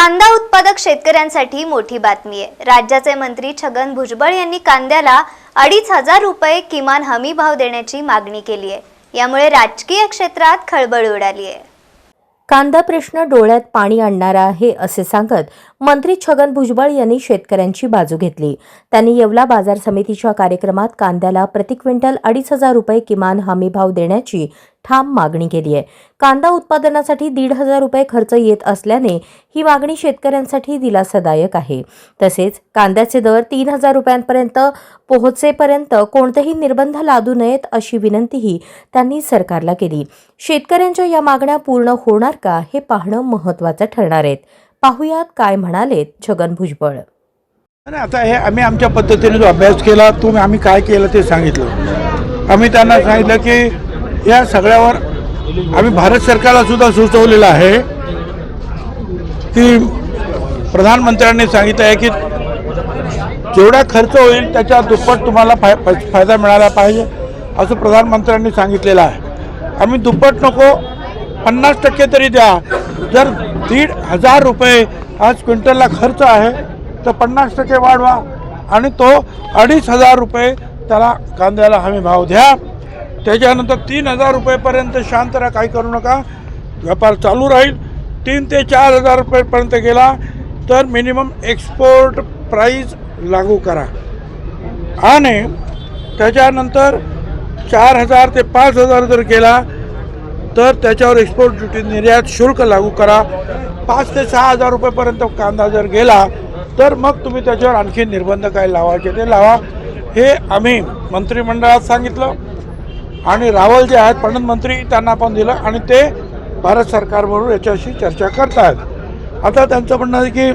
कांदा उत्पादक शेतकऱ्यांसाठी मोठी बातमी आहे. राज्याचे मंत्री छगन भुजबळ यांनी कांद्याला अडीच हजार रुपये किमान हमी भाव देण्याची मागणी केली आहे. यामुळे राजकीय क्षेत्रात खळबळ उडाली आहे. कांदा प्रश्न डोळ्यात पाणी आणणारा आहे असे सांगत मंत्री छगन भुजबळ यांनी शेतकऱ्यांची बाजू घेतली. त्यांनी येवला बाजार समितीच्या कार्यक्रमात कांद्याला प्रति क्विंटल अडीच हजार रुपये किमान हमी भाव देण्याची ठाम मागणी केली आहे. कांदा उत्पादनासाठी दीड हजार रुपये खर्च येत असल्याने ही मागणी शेतकऱ्यांसाठी दिलासादायक आहे. तसेच कांद्याचे दर तीन हजार रुपयांपर्यंत पोहोचेपर्यंत कोणतेही निर्बंध लादू नयेत अशी विनंतीही त्यांनी सरकारला केली. शेतकऱ्यांच्या या मागण्या पूर्ण होणार का हे पाहणं महत्त्वाचं ठरणार आहेत. पाहुयात काय म्हणालेत छगन भुजबळ. आणि आता हे आम्ही आमच्या पद्धतीने जो अभ्यास केला तो आम्ही काय केलं ते सांगितलं. आम्ही त्यांना सांगितलं की या सगळ्यावर आम्ही भारत सरकारला सुद्धा सुचवलेलं आहे. की प्रधानमंत्र्यांनी सांगितलं आहे की जेवढा खर्च होईल त्याच्या दुप्पट तुम्हाला फाय फाय- फायदा मिळाला पाहिजे असं प्रधानमंत्र्यांनी सांगितलेलं आहे. आम्ही दुप्पट नको पन्नास टक्के तरी द्या. जर दीड हजार रुपये आज क्विंटलला खर्च आहे. तर पन्नास टक्के वाढवा आणि तो अडीच हजार रुपये त्याला कांद्याला हमी भाव द्या. त्याच्यानंतर तीन हजार रुपयेपर्यंत शांत राहा काही करू नका. व्यापार चालू राहील. तीन ते चार हजार रुपयेपर्यंत गेला तर मिनिमम एक्सपोर्ट प्राईज लागू करा. आणि त्याच्यानंतर चार हजार ते पाच हजार जर गेला तर त्याच्यावर एक्सपोर्ट ड्युटी निर्यात शुल्क लागू करा. पाच ते सहा हजार रुपयेपर्यंत कांदा जर गेला तर मग तुम्ही त्याच्यावर आणखी निर्बंध काय लावायचे ते लावा. हे आम्ही मंत्रिमंडळात सांगितलं आणि रावल जे आहेत पणन मंत्री त्यांना पण दिलं आणि ते भारत सरकारबरोबर याच्याशी चर्चा करतायत. आता त्यांचं म्हणणं आहे की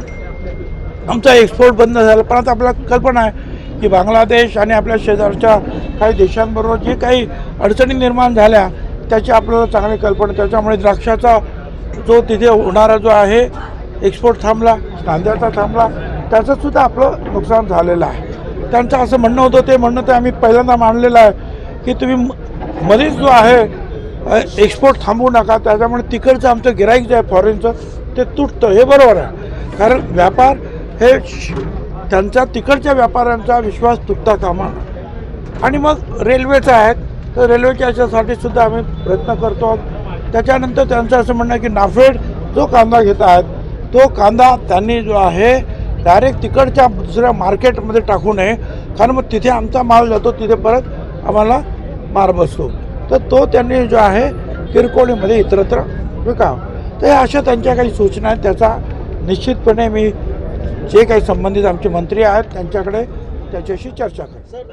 आमचा एक्सपोर्ट बंद झाला पण आता आपल्याला कल्पना आहे की बांगलादेश आणि आपल्या शेजारच्या काही देशांबरोबर जे काही अडचणी निर्माण झाल्या त्याची आपल्याला चांगली कल्पना त्याच्यामुळे द्राक्षाचा जो तिथे होणारा जो आहे एक्सपोर्ट थांबला कांद्याचा थांबला त्याचंसुद्धा आपलं नुकसान झालेलं आहे. त्यांचं असं म्हणणं होतं ते म्हणणं तर आम्ही पहिल्यांदा मांडलेलं आहे की तुम्ही म- मध्येच जो आहे एक्सपोर्ट थांबवू नका त्याच्यामुळे तिकडचं आमचं गिराईक जे आहे फॉरेनचं ते तुटतं. हे बरोबर आहे. कारण व्यापार हे श- तिकडच्या व्यापाऱ्यांचा विश्वास तुटता कामा आणि मग रेल्वेचं आहेत तर रेल्वेच्या याच्यासाठी सुद्धा आम्ही प्रयत्न करतो. त्याच्यानंतर त्यांचं असं म्हणणं आहे की नाफेड जो कांदा घेत आहेत तो कांदा त्यांनी जो आहे डायरेक्ट तिकडच्या दुसऱ्या मार्केटमध्ये टाकू नये. कारण मग तिथे आमचा माल जातो तिथे परत आम्हाला मार बसतो. तर तो त्यांनी जो आहे किरकोळीमध्ये इतरत्र विकाव. तर ह्या अशा त्यांच्या काही सूचना आहेत त्याचा निश्चितपणे मी जे काही संबंधित आमचे मंत्री आहेत त्यांच्याकडे त्याच्याशी चर्चा करेन.